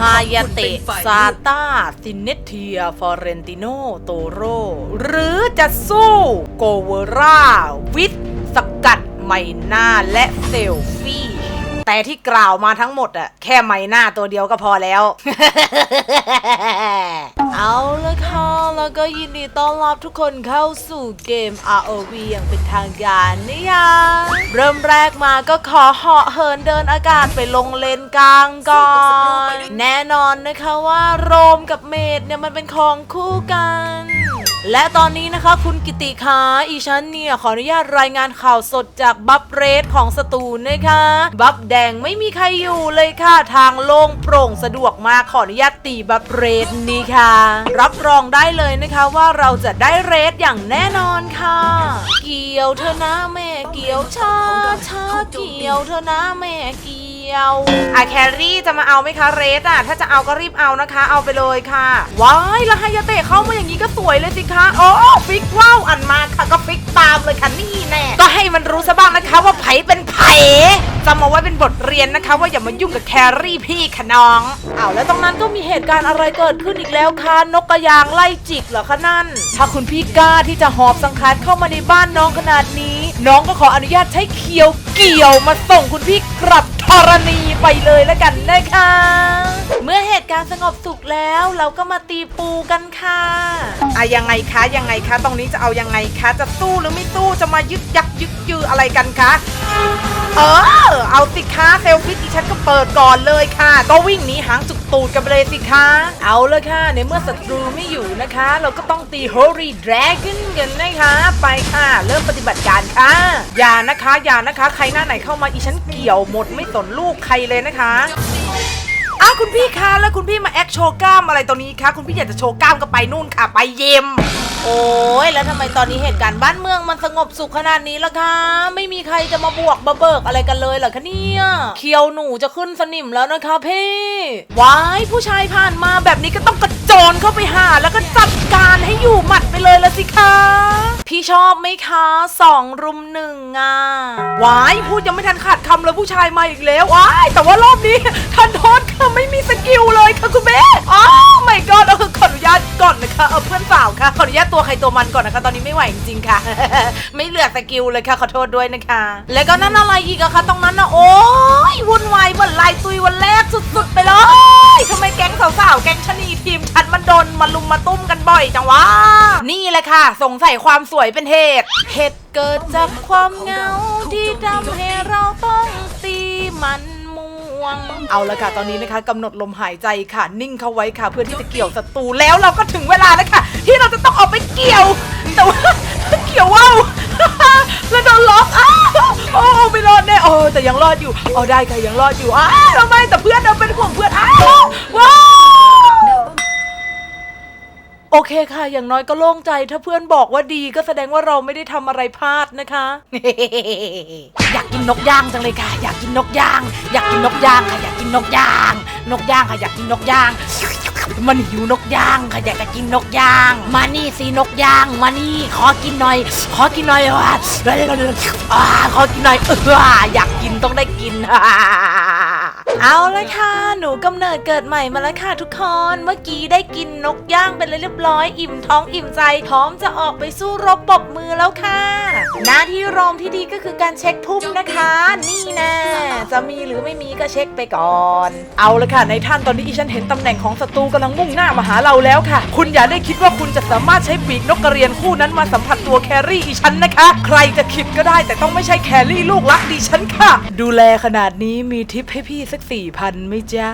ฮายาเตะซาตาซินเนเทีย ฟอเรนติโน โตโร หรือจะสู้ โกเวรา วิทสกัดไมนาและเซลฟี่ แต่ที่กล่าวมาทั้งหมดอะแค่ไมหน้าตัวเดียวก็พอแล้ว เอาละค่ะแล้วก็ยินดีต้อนรับทุกคนเข้าสู่เกม ROV อย่างเป็นทางการนะคะเริ่มแรกมาก็ขอเหาะเหินเดินอากาศไปลงเลนกลางก่อน แน่นอนนะคะว่าโรมกับเมดเนี่ยมันเป็นของคู่กัน และตอนนี้นะคะคุณกิติคะอีฉันเนี่ย ขออนุญาตรายงานข่าวสดจากบัฟเรสของสตูลนะคะ บัฟแดงไม่มีใครอยู่เลยค่ะ ทางโล่งโปร่งสะดวกมากขออนุญาตตีบัฟเรสนี้ค่ะ รับรองได้เลยนะคะว่าเราจะได้เรสอย่างแน่นอนค่ะ เกี่ยวเธอนะแม่เกี่ยวช้าช้าเกี่ยวเธอนะแม่เกี่ยว อะแครี่จะมาเอาไหมคะเรสอะถ้าจะเอาก็รีบเอานะคะ เอาไปเลยค่ะว้ายแล้วฮยาเตะเข้ามาอย่างนี้ก็สวยเลยสิคะโอ้ฟิกว้าวอันมาค่ะก็ฟิกตามเลยค่ะนี่แน่ก็ให้มันรู้ซะบ้างนะคะว่าไผเป็นไผจำเอาไว้เป็นบทเรียนนะคะ ว่าอย่ามายุ่งกับแครี่พี่ค่ะน้องเอาแล้วตรงนั้นก็มีเหตุการณ์อะไรเกิดขึ้นอีกแล้วคะนกกระยางไล่จิกเหรอคะนั่น ถ้าคุณพี่กล้าที่จะหอบสังขารเข้ามาในบ้านน้องขนาดนี้ น้องก็ขออนุญาตใช้เคียวเกี่ยวมาส่งคุณพี่กลับ ธรณีไปเลยแล้วกันนะคะ เมื่อเหตุการณ์สงบสุขแล้วเราก็มาตีปูกันค่ะอะยังไงคะยังไงคะตรงนี้จะเอายังไงคะ จะสู้หรือไม่สู้จะมายึกยักยึกยืออะไรกันคะ เออ เอาสิคะเซลฟี่ดิฉันก็เปิดก่อนเลยค่ะ ก็วิ่งหนีหางจุกตูดกันไปเลยสิคะ เอาเลยค่ะ ในเมื่อศัตรูไม่อยู่นะคะ เราก็ต้องตี Holy Dragon กันนะคะ ไปค่ะ เริ่มปฏิบัติการค่ะ อย่านะคะ อย่านะคะ ใครหน้าไหนเข้ามาอีฉันเกี่ยวหมดไม่สนลูกใครเลยนะคะ อ้าวคุณพี่คะแล้วคุณพี่มาแอคโชว์กล้ามอะไรตรงนี้คะคุณพี่อยากจะโชว์กล้ามก็ไปนู่นค่ะ ไปเยมโอ้ยแล้วทำไมตอนนี้เหตุการณ์บ้านเมืองมันสงบสุขขนาดนี้ล่ะคะ ไม่มีใครจะมาบวกมาเบิกอะไรกันเลยเหรอคะเนี่ยเคียวหนูจะขึ้นสนิมแล้วนะคะพี่ว้ายผู้ชายผ่านมาแบบนี้ก็ต้องกระโจ นเข้าไปหาแล้วก็จัดการให้อยู่หมัดไปเลยละสิคะ พี่ชอบไหมคะสองรุมหนึ่งอะวายพูดยังไม่ทันขาดคำเลยผู้ชายมาอีกแล้ววายแต่ว่ารอบนี้ทันโทษค่ะไม่มีสกิลเลยค่ะคุณแม่อ้าวไม่ก็เอ ตัวใครตัวมันก่อนนะคะ ตอนนี้ไม่ไหวจริงๆค่ะ ไม่เหลือสกิลเลยค่ะขอโทษด้วยนะคะ แล้วก็นั่นอะไรอีกอะคะตรงนั้นนะโอ้ยวุ่นวายเหมือนลายตุยวันแรกสุดๆ ไปเลยทำไมแก๊งสาวๆแก๊งชะนีทีมฉันมันโดนมาลุมมาตุ้มกันบ่อยจังวะนี่แหละค่ะ สงสัยความสวยเป็นเหตุเหตุเกิดจากความเหงาที่ทำให้เราต้องตีมัน วง เอาละค่ะตอนนี้นะคะกำหนดลมหายใจค่ะ นิ่งเข้าไว้ค่ะ เพื่อที่จะเกี่ยวศัตรูแล้วเราก็ถึงเวลาแล้วค่ะ ที่เราจะต้องออกไปเกี่ยวแต่ว่าเกี่ยวว่าวแล้วโดนล็อกอ้าวโอ้ไม่รอดแน่โอ้แต่ยังรอดอยู่อ๋อได้ค่ะยังรอดอยู่อ้าวทำไมแต่เพื่อนเราเป็นห่วงเพื่อนอ้าวว้าวโอเคค่ะ อย่างน้อยก็โล่งใจ ถ้าเพื่อนบอกว่าดีก็แสดงว่าเราไม่ได้ทำอะไรพลาดนะคะ อยากกินนกย่างจังเลยค่ะ อยากกินนกย่าง อยากกินนกย่างค่ะ อยากกินนกย่าง นกย่างค่ะ อยากกินนกย่าง มันหิวนกย่างค่ะอยากจะกินนกย่าง มานี่สินกย่าง มานี่ขอกินหน่อย ขอกินหน่อยว่ะอ่าขอกินหน่อยเอออยากกินต้องได้กิน เอาละค่ะ หนูกำเนิดเกิดใหม่มาแล้วค่ะทุกคน เมื่อกี้ได้กินนกย่างไปเลยเรียบร้อย อิ่มท้องอิ่มใจพร้อมจะออกไปสู้รบปรบมือแล้วค่ะ หน้าที่โรมที่ดีก็คือการเช็คพุ่มนะคะ นี่แน่จะมีหรือไม่มีก็เช็คไปก่อน เอาละค่ะในท่านตอนนี้อีฉันเห็นตำแหน่งของศัตรูกำลังมุ่งหน้ามาหาเราแล้วค่ะ คุณอย่าได้คิดว่าคุณจะสามารถใช้ปีกนกกระเรียนคู่นั้นมาสัมผัสตัวแครี่อีฉันนะคะ ใครจะคิดก็ได้แต่ต้องไม่ใช่แครี่ลูกรักดิฉันค่ะ ดูแลขนาดนี้มีทิปให้พี่สักสี่พันไหมจ๊ะ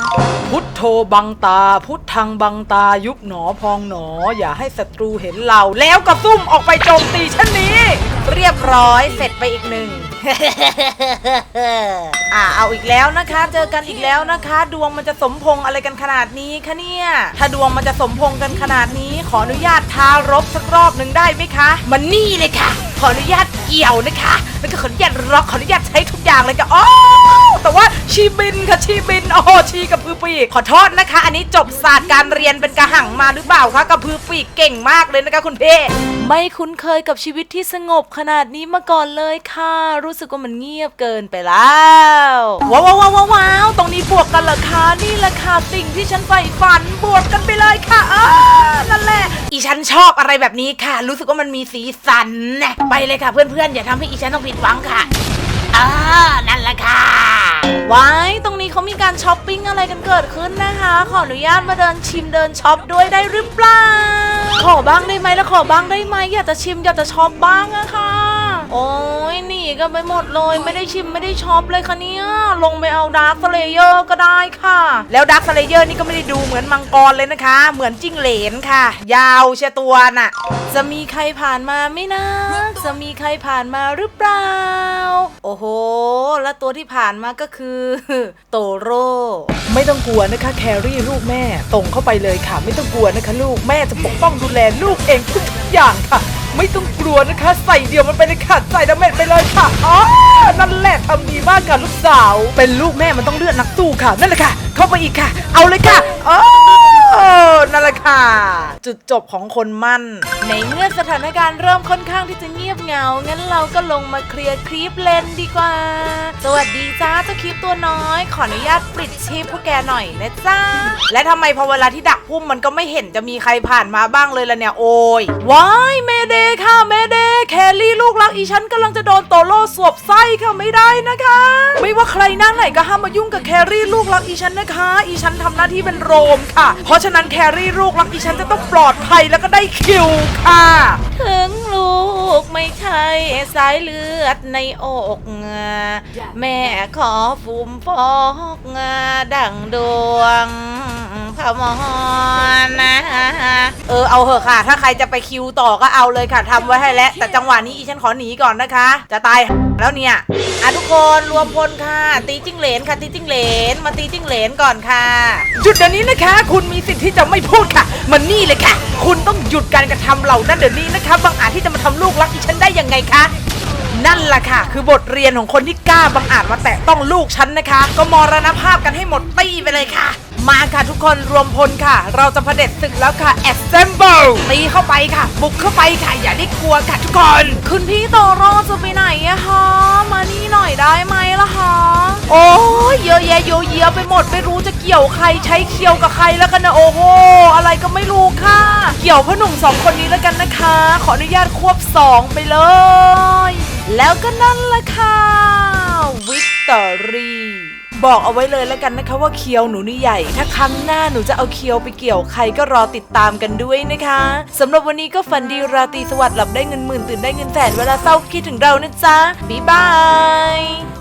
พุทโธบังตา พุทธังบังตายุบหนอพองหนอ อย่าให้ศัตรูเห็นเราแล้วก็ซุ่มออกไปโจมตีฉันนี้ เรียบร้อยเสร็จไปอีกหนึ่งอ่าเอาอีกแล้วนะคะ เจอกันอีกแล้วนะคะ ดวงมันจะสมพงษ์อะไรกันขนาดนี้คะเนี่ย ถ้าดวงมันจะสมพงษ์กันขนาดนี้ ขออนุญาตทารบสักรอบหนึ่งได้ไหมคะ มันนี่เลยค่ะ ขออนุญาตเกี่ยวนะคะ แล้วก็ขออนุญาตร็อกขออนุญาตใช้ทุกอย่างเลยค่ะโอ้แต่ว่าชีบินค่ะชีบินโอ้ชีกับพือปีกขอโทษนะคะ อันนี้จบศาสตร์การเรียนเป็นกระหังมาหรือเปล่าคะกับพือปีกเก่งมากเลยนะคะคุณเพ่ไม่คุ้นเคยกับชีวิตที่สงบขนาดนี้มาก่อนเลยค่ะ รู้สึกว่ามันเงียบเกินไปแล้วว้าวว้าวว้าวว้าวตรงนี้บวกกันเหรอคะนี่แหละค่ะสิ่งที่ฉันใฝ่ฝันบวกกันไปเลยค่ะอ่าละอี ฉันชอบอะไรแบบนี้ค่ะ รู้สึกว่ามันมีสีสันนะไปเลยค่ะเพื่อนๆ อย่าทำให้อีฉันต้องผิดหวังค่ะอ่านั่นแหละค่ะว้ายตรงนี้เขามีการช้อปปิ้งอะไรกันเกิดขึ้นนะคะ ขออนุญาตมาเดินชิมเดินช็อปด้วยได้หรือเปล่า ขอบ้างได้ไหมแล้วขอบ้างได้ไหมอยากจะชิมอยากจะช็อปบ้างอะค่ะ โอ้ยหนีกันไปหมดเลยไม่ได้ชิมไม่ได้ช็อปเลยค่ะเนี่ยลงไปเอาดาร์คสเลเยอร์ก็ได้ค่ะ แล้วดาร์คสเลเยอร์นี่ก็ไม่ได้ดูเหมือนมังกรเลยนะคะ เหมือนจิ้งเหลนค่ะ ยาวเชียตัวน่ะ จะมีใครผ่านมาไหม่นะ จะมีใครผ่านมาหรือเปล่า โอ้โห และตัวที่ผ่านมาก็คือ โตโร่ไม่ต้องกลัวนะคะแครี่ลูกแม่ตรงเข้าไปเลยค่ะ ไม่ต้องกลัวนะคะ ลูกแม่จะปกป้องดูแลลูกเองทุกๆอย่างค่ะ ไม่ต้องกลัวนะคะ ใส่เดียวมันไปเลยค่ะใส่ดาเมจไปเลยค่ะอ๋อนั่นแหละทำดีมากค่ะลูกสาว เป็นลูกแม่มันต้องเลือดนักสู้ค่ะ นั่นแหละค่ะ เข้าไปอีกค่ะ เอาเลยค่ะอ๋อนั่นแหละค่ะ จุดจบของคนมั่น ในเมื่อสถานการณ์เริ่มค่อนข้างที่จะเงียบเหงา งั้นเราก็ลงมาเคลียร์คลิปเลนดีกว่า สวัสดีจ้าเจ้าคลิปตัวน้อย ขออนุญาตปิดชีพพวกแกหน่อยนะจ้า และทำไมพอเวลาที่ดักพุ่มมันก็ไม่เห็นจะมีใครผ่านมาบ้างเลยล่ะเนี่ยโอ้ยว้ายเมเดค่ะเมเดแคลรี่ลูกรักอีฉันกำลังจะโดนโตโร่สวบไส้ค่ะไม่ได้นะคะ ไม่ว่าใครหน้าไหนก็ห้ามมายุ่งกับแครี่ลูกรักอีฉันนะคะ อีฉันทำหน้าที่เป็นโรมค่ะ เพราะฉะนั้นแครี่ลูกรักอีฉันจะต้องปลอดภัยแล้วก็ได้คิวค่ะ ถึงลูก ไม่ใช่สายเลือดในอกแม่ขอฟูมฟอกดังดวงพมรนะเออเอาเหอะค่ะ ถ้าใครจะไปคิวต่อก็เอาเลยค่ะทำไว้ให้แล้ว แต่จังหวะนี้อีฉันขอหนีก่อนนะคะ จะตายแล้วเนี่ยอะทุกคนรวมพลค่ะ ตีจิ้งเหลนค่ะ ตีจิ้งเหลน มาตีจิ้งเหลนก่อนค่ะ หยุดเดี๋ยวนี้นะคะ คุณมีสิทธิ์ที่จะไม่พูดค่ะ มันนี่เลยค่ะ คุณต้องหยุดการกระทำเหล่านั้นเดี๋ยวนี้นะคะบางอาจที่จะมาทำลูกรักดิฉันได้ยังไงคะ นั่นแหละค่ะ คือบทเรียนของคนที่กล้าบังอาจมาแตะต้องลูกฉันนะคะ ก็มรณภาพกันให้หมดตี้ไปเลยค่ะ มาค่ะทุกคนรวมพลค่ะ เราจะเผด็จศึกแล้วค่ะ assemble ตีเข้าไปค่ะ บุกเข้าไปค่ะ อย่าได้กลัวค่ะทุกคน คุณพี่โตโร่จะไปไหนอะคะมานี่หน่อยได้ไหมล่ะคะโอ้ยเยอะแยะโยเยะไปหมดไม่รู้จะ เกี่ยวใครใช้เคียวกับใครแล้วกันนะโอ้โหอะไรก็ไม่รู้ค่ะ เกี่ยวพ่อหนุ่มสองคนนี้แล้วกันนะคะ ขออนุญาตควบสองไปเลย แล้วก็นั่นแหละค่ะวิกตอรี่บอกเอาไว้เลยแล้วกันนะคะว่าเคียวหนูนี่ใหญ่ ถ้าครั้งหน้าหนูจะเอาเคียวไปเกี่ยวใครก็รอติดตามกันด้วยนะคะสำหรับวันนี้ก็ฝันดีราตรีสวัสดิ์หลับได้เงินหมื่นตื่นได้เงินแสนเวลาเศร้าคิดถึงเรานะจ๊ะบ๊ายบาย